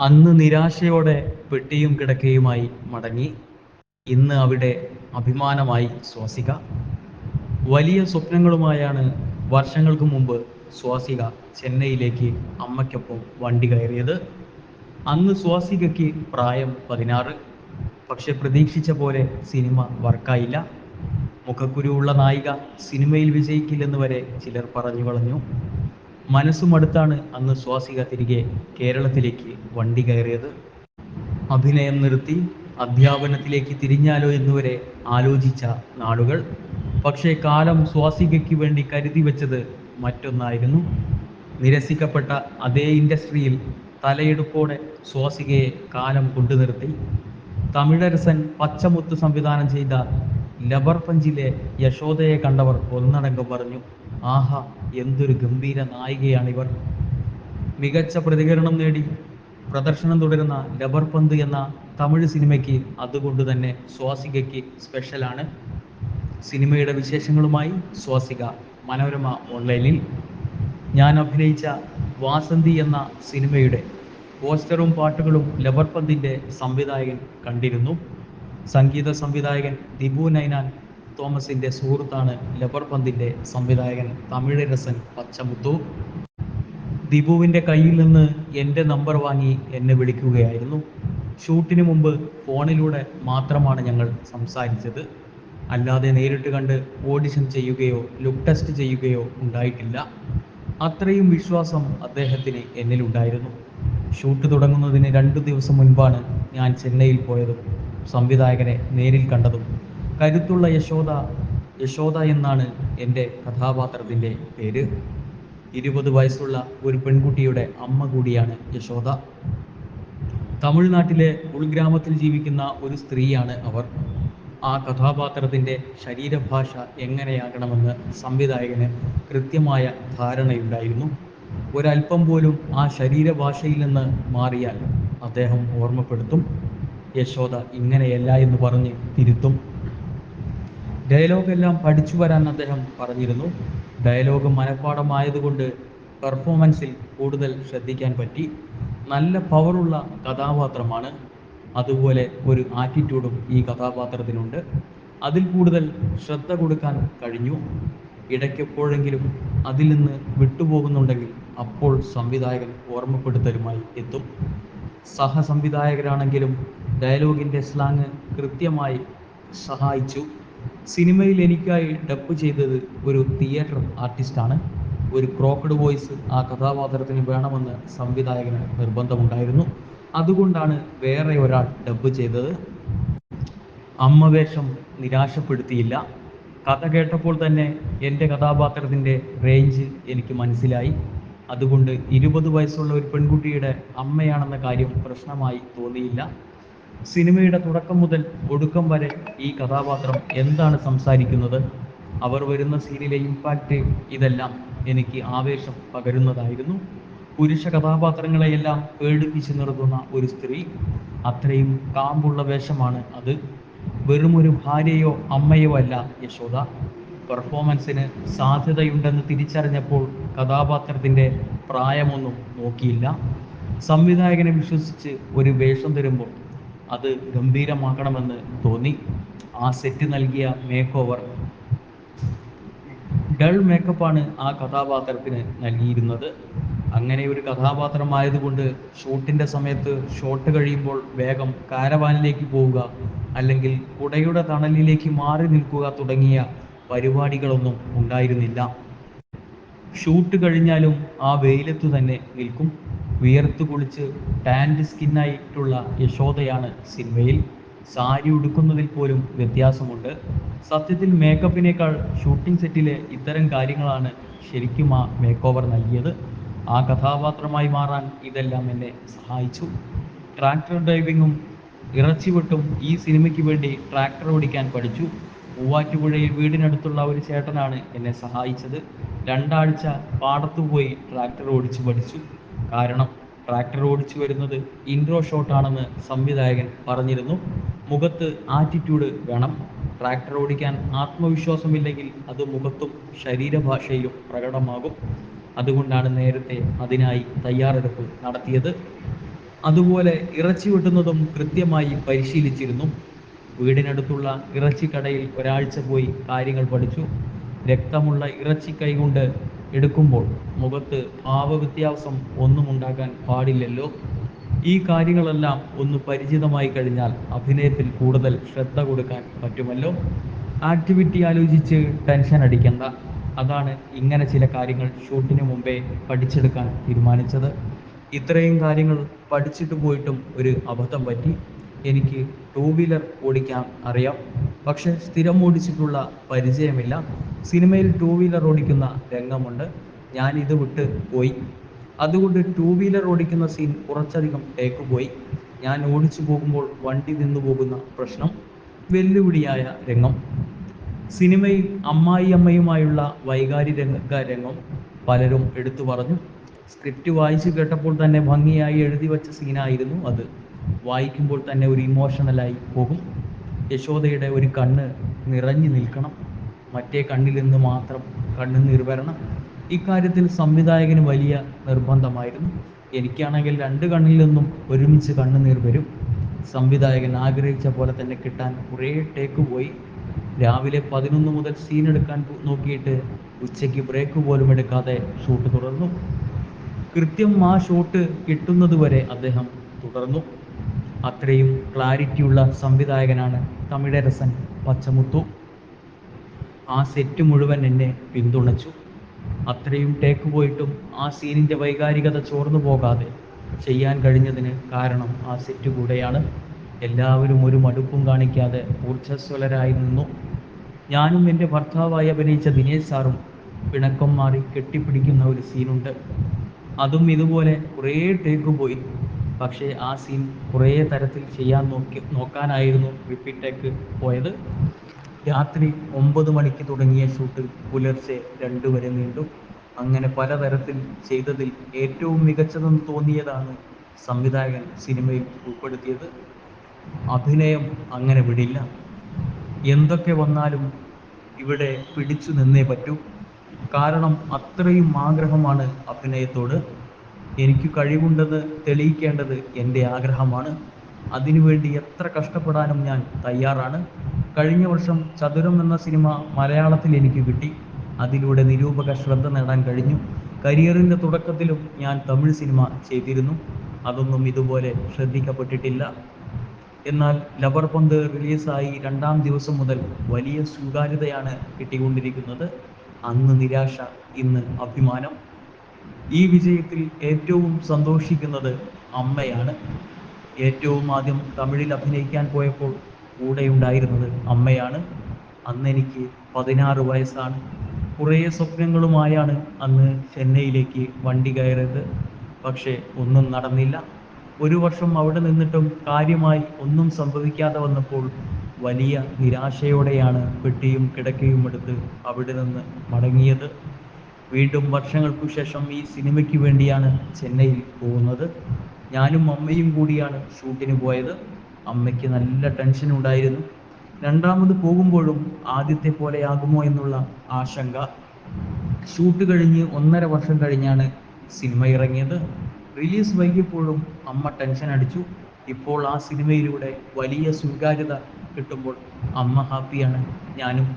അന്ന് നിരാശയോടെ പെട്ടിയും കിടക്കയുമായി മടങ്ങി. ഇന്ന് അവിടെ അഭിമാനമായി സ്വാസിക വലിയ സ്വപ്നങ്ങളുമായാണ് വർഷങ്ങൾക്ക് മുമ്പ് സ്വാസിക ചെന്നൈയിലേക്ക് അമ്മയ്ക്കൊപ്പം വണ്ടി കയറിയത്. അന്ന് സ്വാസികയ്ക്ക് പ്രായം പതിനാറ്. പക്ഷെ പ്രതീക്ഷിച്ച പോലെ സിനിമ വർക്കായില്ല. മുഖക്കുരുവുള്ള നായിക സിനിമയിൽ വിജയിക്കില്ലെന്ന് വരെ ചിലർ പറഞ്ഞു കളഞ്ഞു. മനസ്സുമടുത്താണ് അന്ന് സ്വാസിക തിരികെ കേരളത്തിലേക്ക് വണ്ടി കയറിയത്. അഭിനയം നിർത്തി അധ്യാപനത്തിലേക്ക് തിരിഞ്ഞാലോ എന്നുവരെ ആലോചിച്ച നാളുകൾ. പക്ഷേ കാലം സ്വാസികയ്ക്ക് വേണ്ടി കരുതി വെച്ചത് മറ്റൊന്നായിരുന്നു. നിരസിക്കപ്പെട്ട അതേ ഇൻഡസ്ട്രിയിൽ തലയെടുപ്പോടെ സ്വാസികയെ കാലം കൊണ്ടു നിർത്തി. തമിഴരസൻ പച്ചമുത്ത് സംവിധാനം ചെയ്ത ലബർ പഞ്ചിലെ യശോദയെ കണ്ടവർ ഒന്നടങ്കം പറഞ്ഞു. ആഹാ എന്തൊരു ഗംഭീര നായികയാണ് ഇവർ മികച്ച പ്രതികരണം നേടി പ്രദർശനം തുടരുന്ന ലബർ പന്ത് എന്ന തമിഴ് സിനിമയ്ക്ക് അതുകൊണ്ട് തന്നെ സ്വാസികയ്ക്ക് സ്പെഷ്യലാണ്. സിനിമയുടെ വിശേഷങ്ങളുമായി സ്വാസിക മനോരമ ഓൺലൈനിൽ. ഞാൻ അഭിനയിച്ച വാസന്തി എന്ന സിനിമയുടെ പോസ്റ്ററും പാട്ടുകളും ലബർ പന്തിന്റെ സംവിധായകൻ കണ്ടിരുന്നു. സംഗീത സംവിധായകൻ ദിബു നൈനാൻ തോമസിന്റെ സുഹൃത്താണ് ലബർ പന്തിന്റെ സംവിധായകൻ തമിഴരസൻ പച്ചമുത്തു. ദിബുവിന്റെ കയ്യിൽ നിന്ന് എന്റെ നമ്പർ വാങ്ങി എന്നെ വിളിക്കുകയായിരുന്നു. ഷൂട്ടിന് മുമ്പ് ഫോണിലൂടെ മാത്രമാണ് ഞങ്ങൾ സംസാരിച്ചത്. അല്ലാതെ നേരിട്ട് കണ്ട് ഓഡിഷൻ ചെയ്യുകയോ ലുക്ക് ടെസ്റ്റ് ചെയ്യുകയോ ഉണ്ടായിട്ടില്ല. അത്രയും വിശ്വാസം അദ്ദേഹത്തിന് എന്നിലുണ്ടായിരുന്നു. ഷൂട്ട് തുടങ്ങുന്നതിന് രണ്ടു ദിവസം മുൻപാണ് ഞാൻ ചെന്നൈയിൽ പോയതും സംവിധായകനെ നേരിൽ കണ്ടതും. കരുത്തുള്ള യശോദ യശോദ എന്നാണ് എന്റെ കഥാപാത്രത്തിന്റെ പേര്. ഇരുപത് വയസ്സുള്ള ഒരു പെൺകുട്ടിയുടെ അമ്മ കൂടിയാണ് യശോദ. തമിഴ്നാട്ടിലെ ഉൾഗ്രാമത്തിൽ ജീവിക്കുന്ന ഒരു സ്ത്രീയാണ് അവർ. ആ കഥാപാത്രത്തിന്റെ ശരീരഭാഷ എങ്ങനെയാകണമെന്ന് സംവിധായകന് കൃത്യമായ ധാരണയുണ്ടായിരുന്നു. ഒരല്പം പോലും ആ ശരീരഭാഷയിൽ നിന്ന് മാറിയാൽ അദ്ദേഹം ഓർമ്മപ്പെടുത്തും. യശോദ ഇങ്ങനെയല്ല എന്ന് പറഞ്ഞ് തിരുത്തും. ഡയലോഗ് എല്ലാം പഠിച്ചു വരാൻ അദ്ദേഹം പറഞ്ഞിരുന്നു. ഡയലോഗ് മനഃപ്പാടമായതുകൊണ്ട് പെർഫോമൻസിൽ കൂടുതൽ ശ്രദ്ധിക്കാൻ പറ്റി. നല്ല പവറുള്ള കഥാപാത്രമാണ്. അതുപോലെ ഒരു ആറ്റിറ്റ്യൂഡും ഈ കഥാപാത്രത്തിനുണ്ട്. അതിൽ കൂടുതൽ ശ്രദ്ധ കൊടുക്കാൻ കഴിഞ്ഞു. ഇടയ്ക്കെപ്പോഴെങ്കിലും അതിൽ നിന്ന് വിട്ടുപോകുന്നുണ്ടെങ്കിൽ അപ്പോൾ സംവിധായകൻ ഓർമ്മപ്പെടുത്തലുമായി എത്തും. സഹസംവിധായകരാണെങ്കിലും ഡയലോഗിന്റെ സ്ലാങ് കൃത്യമായി സഹായിച്ചു. സിനിമയിൽ എനിക്കായി ഡബ് ചെയ്തത് ഒരു തിയേറ്റർ ആർട്ടിസ്റ്റാണ്. ഒരു ക്രോക്കഡ് വോയിസ് ആ കഥാപാത്രത്തിന് വേണമെന്ന് സംവിധായകന് നിർബന്ധമുണ്ടായിരുന്നു. അതുകൊണ്ടാണ് വേറെ ഒരാൾ ഡബ് ചെയ്തത്. അമ്മവേഷം നിരാശപ്പെടുത്തിയില്ല. കഥ കേട്ടപ്പോൾ തന്നെ എന്റെ കഥാപാത്രത്തിന്റെ റേഞ്ച് എനിക്ക് മനസ്സിലായി. അതുകൊണ്ട് ഇരുപത് വയസ്സുള്ള ഒരു പെൺകുട്ടിയുടെ അമ്മയാണെന്ന കാര്യം പ്രശ്നമായി തോന്നിയില്ല. സിനിമയുടെ തുടക്കം മുതൽ ഒടുക്കം വരെ ഈ കഥാപാത്രം എന്താണ് സംസാരിക്കുന്നത്? അവർ വരുന്ന സീനിലെ ഇമ്പാക്റ്റ് ഇതെല്ലാം എനിക്ക് ആവേശം പകരുന്നതായിരുന്നു. പുരുഷ കഥാപാത്രങ്ങളെയെല്ലാം പേടിപ്പിച്ചു നിർത്തുന്ന ഒരു സ്ത്രീ. അത്രയും കാമ്പുള്ള വേഷമാണ് അത്. വെറുമൊരു ഭാര്യയോ അമ്മയോ അല്ല യശോദ. പെർഫോമൻസിന് സാധ്യതയുണ്ടെന്ന് തിരിച്ചറിഞ്ഞപ്പോൾ കഥാപാത്രത്തിന്റെ പ്രായമൊന്നും നോക്കിയില്ല. സംവിധായകനെ വിശ്വസിച്ച് ഒരു വേഷം തരുമ്പോൾ അത് ഗംഭീരമാക്കണമെന്ന് തോന്നി. ആ സെറ്റ് നൽകിയ മേക്ക് ഓവർ ഡൾ മേക്കപ്പാണ് ആ കഥാപാത്രത്തിന് നൽകിയിരുന്നത്. അങ്ങനെ ഒരു കഥാപാത്രമായതുകൊണ്ട് ഷൂട്ടിന്റെ സമയത്ത് ഷോട്ട് കഴിയുമ്പോൾ വേഗം കാരവാനിലേക്ക് പോവുക അല്ലെങ്കിൽ കുടയുടെ തണലിലേക്ക് മാറി നിൽക്കുക തുടങ്ങിയ പരിപാടികളൊന്നും ഉണ്ടായിരുന്നില്ല. ഷൂട്ട് കഴിഞ്ഞാലും ആ വെയിലത്ത് തന്നെ നിൽക്കും. വിയർത്ത് കുളിച്ച് ടാൻഡ് സ്കിന്നായിട്ടുള്ള യശോദയാണ് സിനിമയിൽ സാരി ഉടുക്കുന്നതിൽ പോലും വ്യത്യാസമുണ്ട്. സത്യത്തിൽ മേക്കപ്പിനേക്കാൾ ഷൂട്ടിംഗ് സെറ്റിലെ ഇത്തരം കാര്യങ്ങളാണ് ശരിക്കും ആ മേക്ക് ഓവർ നൽകിയത്. ആ കഥാപാത്രമായി മാറാൻ ഇതെല്ലാം എന്നെ സഹായിച്ചു. ട്രാക്ടർ ഡ്രൈവിങ്ങും ഇറച്ചിവിട്ടും ഈ സിനിമയ്ക്ക് വേണ്ടി ട്രാക്ടർ ഓടിക്കാൻ പഠിച്ചു. മൂവാറ്റുപുഴയിൽ വീടിനടുത്തുള്ള ഒരു ചേട്ടനാണ് എന്നെ സഹായിച്ചത്. രണ്ടാഴ്ച പാടത്തു പോയി ട്രാക്ടർ ഓടിച്ചു പഠിച്ചു. കാരണം ട്രാക്ടർ ഓടിച്ചു വരുന്നത് ഇൻട്രോ ഷോട്ടാണെന്ന് സംവിധായകൻ പറഞ്ഞിരുന്നു. മുഖത്ത് ആറ്റിറ്റ്യൂഡ് വേണം. ട്രാക്ടർ ഓടിക്കാൻ ആത്മവിശ്വാസമില്ലെങ്കിൽ അത് മുഖത്തും ശരീരഭാഷയിലും പ്രകടമാകും. അതുകൊണ്ടാണ് നേരത്തെ അതിനായി തയ്യാറെടുപ്പ് നടത്തിയത്. അതുപോലെ ഇറച്ചി വെട്ടുന്നതും കൃത്യമായി പരിശീലിച്ചിരുന്നു. വീടിനടുത്തുള്ള ഇറച്ചിക്കടയിൽ ഒരാഴ്ച പോയി കാര്യങ്ങൾ പഠിച്ചു. രക്തമുള്ള ഇറച്ചി കൈകൊണ്ട് എടുക്കുമ്പോൾ മുഖത്ത് ഭാവവ്യത്യാസം ഒന്നും ഉണ്ടാക്കാൻ പാടില്ലല്ലോ. ഈ കാര്യങ്ങളെല്ലാം ഒന്ന് പരിചിതമായി കഴിഞ്ഞാൽ അഭിനയത്തിൽ കൂടുതൽ ശ്രദ്ധ കൊടുക്കാൻ പറ്റുമല്ലോ. ആക്ടിവിറ്റി ആലോചിച്ച് ടെൻഷൻ അടിക്കണ്ട. അതാണ് ഇങ്ങനെ ചില കാര്യങ്ങൾ ഷൂട്ടിന് മുമ്പേ പഠിച്ചെടുക്കാൻ തീരുമാനിച്ചത്. ഇത്രയും കാര്യങ്ങൾ പഠിച്ചിട്ട് പോയിട്ടും ഒരു അബദ്ധം പറ്റി. എനിക്ക് ടൂ വീലർ ഓടിക്കാൻ അറിയാം. പക്ഷെ സ്ഥിരം ഓടിച്ചിട്ടുള്ള പരിചയമില്ല. സിനിമയിൽ ടൂ വീലർ ഓടിക്കുന്ന രംഗമുണ്ട്. ഞാൻ ഇത് വിട്ട് പോയി. അതുകൊണ്ട് ടൂ വീലർ ഓടിക്കുന്ന സീൻ കുറച്ചധികം ടേക്ക് പോയി. ഞാൻ ഓടിച്ചു പോകുമ്പോൾ വണ്ടി നിന്നു പോകുന്ന പ്രശ്നം വെല്ലുവിളിയായ രംഗം. സിനിമയിൽ അമ്മായി അമ്മയുമായുള്ള വൈകാരി രംഗ രംഗം പലരും എടുത്തു പറഞ്ഞു. സ്ക്രിപ്റ്റ് വായിച്ചു കേട്ടപ്പോൾ തന്നെ ഭംഗിയായി എഴുതി വച്ച സീനായിരുന്നു അത്. വായിക്കുമ്പോൾ തന്നെ ഒരു ഇമോഷണലായി പോകും. യശോദയുടെ ഒരു കണ്ണ് നിറഞ്ഞു നിൽക്കണം. മറ്റേ കണ്ണിൽ നിന്ന് മാത്രം കണ്ണുനീർ വരണം ഇക്കാര്യത്തിൽ സംവിധായകന് വലിയ നിർബന്ധമായിരുന്നു. എനിക്കാണെങ്കിൽ രണ്ട് കണ്ണിൽ നിന്നും ഒരുമിച്ച് കണ്ണുനീർ വരും സംവിധായകൻ ആഗ്രഹിച്ച പോലെ തന്നെ കിട്ടാൻ കുറേ ടേക്ക് പോയി. രാവിലെ പതിനൊന്ന് മുതൽ സീൻ എടുക്കാൻ നോക്കിയിട്ട് ഉച്ചയ്ക്ക് ബ്രേക്ക് പോലും എടുക്കാതെ ഷൂട്ട് തുടർന്നു. കൃത്യം ആ ഷോട്ട് കിട്ടുന്നത് വരെ അദ്ദേഹം തുടർന്നു. അത്രയും ക്ലാരിറ്റിയുള്ള സംവിധായകനാണ് തമിഴരസൻ പച്ചമുത്തു. ആ സെറ്റ് മുഴുവൻ എന്നെ പിന്തുണച്ചു. അത്രയും ടേക്ക് പോയിട്ടും ആ സീനിന്റെ വൈകാരികത ചോർന്നു പോകാതെ ചെയ്യാൻ കഴിഞ്ഞതിന് കാരണം ആ സെറ്റ് കൂടെയാണ്. എല്ലാവരും ഒരു മടുപ്പും കാണിക്കാതെ ഊർജസ്വലരായി നിന്നു. ഞാനും എന്റെ ഭർത്താവായി അഭിനയിച്ച ദിനേശ് സാറും പിണക്കം മാറി കെട്ടിപ്പിടിക്കുന്ന ഒരു സീനുണ്ട് അതും ഇതുപോലെ കുറേ ടേക്ക് പോയി. പക്ഷേ ആ സീൻ കുറേ തരത്തിൽ ചെയ്യാൻ നോക്കി നോക്കാനായിരുന്നു റിപ്പീറ്റേക്ക് പോയത്. രാത്രി ഒമ്പത് മണിക്ക് തുടങ്ങിയ ഷൂട്ട് പുലർച്ചെ രണ്ട് വരെ നീണ്ടു. അങ്ങനെ പലതരത്തിൽ ചെയ്തതിൽ ഏറ്റവും മികച്ചതെന്ന് തോന്നിയതാണ് സംവിധായകൻ സിനിമയിൽ ഉൾപ്പെടുത്തിയത്. അഭിനയം അങ്ങനെ വിടില്ല. എന്തൊക്കെ വന്നാലും ഇവിടെ പിടിച്ചു നിന്നേ പറ്റൂ. കാരണം അത്രയും ആഗ്രഹമാണ് അഭിനയത്തോട്. എനിക്ക് കഴിവുണ്ടെന്ന് തെളിയിക്കേണ്ടത് എന്റെ ആഗ്രഹമാണ്. അതിനുവേണ്ടി എത്ര കഷ്ടപ്പെടാനും ഞാൻ തയ്യാറാണ്. കഴിഞ്ഞ വർഷം ചതുരം എന്ന സിനിമ മലയാളത്തിൽ എനിക്ക് കിട്ടി. അതിലൂടെ നിരൂപക ശ്രദ്ധ നേടാൻ കഴിഞ്ഞു. കരിയറിന്റെ തുടക്കത്തിലും ഞാൻ തമിഴ് സിനിമ ചെയ്തിരുന്നു. അതൊന്നും ഇതുപോലെ ശ്രദ്ധിക്കപ്പെട്ടിട്ടില്ല. എന്നാൽ ലബർ പന്ത് റിലീസായി രണ്ടാം ദിവസം മുതൽ വലിയ സ്വീകാര്യതയാണ് കിട്ടിക്കൊണ്ടിരിക്കുന്നത്. അന്ന് നിരാശ ഇന്ന് അഭിമാനം. ഈ വിജയത്തിൽ ഏറ്റവും സന്തോഷിക്കുന്നത് അമ്മയാണ്. ഏറ്റവും ആദ്യം തമിഴിൽ അഭിനയിക്കാൻ പോയപ്പോൾ കൂടെ ഉണ്ടായിരുന്നത് അമ്മയാണ്. അന്ന് എനിക്ക് പതിനാറ് വയസ്സാണ്. കുറേ സ്വപ്നങ്ങളുമായാണ് അന്ന് ചെന്നൈയിലേക്ക് വണ്ടി കയറിയത്. പക്ഷേ ഒന്നും നടന്നില്ല. ഒരു വർഷം അവിടെ നിന്നിട്ടും കാര്യമായി ഒന്നും സംഭവിക്കാതെ വന്നപ്പോൾ വലിയ നിരാശയോടെയാണ് പെട്ടിയും കിടക്കയും എടുത്ത് അവിടെ നിന്ന് മടങ്ങിയത്. വീണ്ടും വർഷങ്ങൾക്കു ശേഷം ഈ സിനിമയ്ക്ക് വേണ്ടിയാണ് ചെന്നൈയിൽ പോകുന്നത്. ഞാനും അമ്മയും കൂടിയാണ് ഷൂട്ടിന് പോയത്. അമ്മയ്ക്ക് നല്ല ടെൻഷൻ ഉണ്ടായിരുന്നു. രണ്ടാമത് പോകുമ്പോഴും ആദ്യത്തെ പോലെ പോലെയാകുമോ എന്നുള്ള ആശങ്ക. ഷൂട്ട് കഴിഞ്ഞ് ഒന്നര വർഷം കഴിഞ്ഞാണ് സിനിമ ഇറങ്ങിയത്. റിലീസ് വൈകിയപ്പോഴും അമ്മ ടെൻഷൻ അടിച്ചു. ഇപ്പോൾ ആ സിനിമയിലൂടെ വലിയ സ്വീകാര്യത കിട്ടുമ്പോൾ അമ്മ ഹാപ്പിയാണ് ഞാനും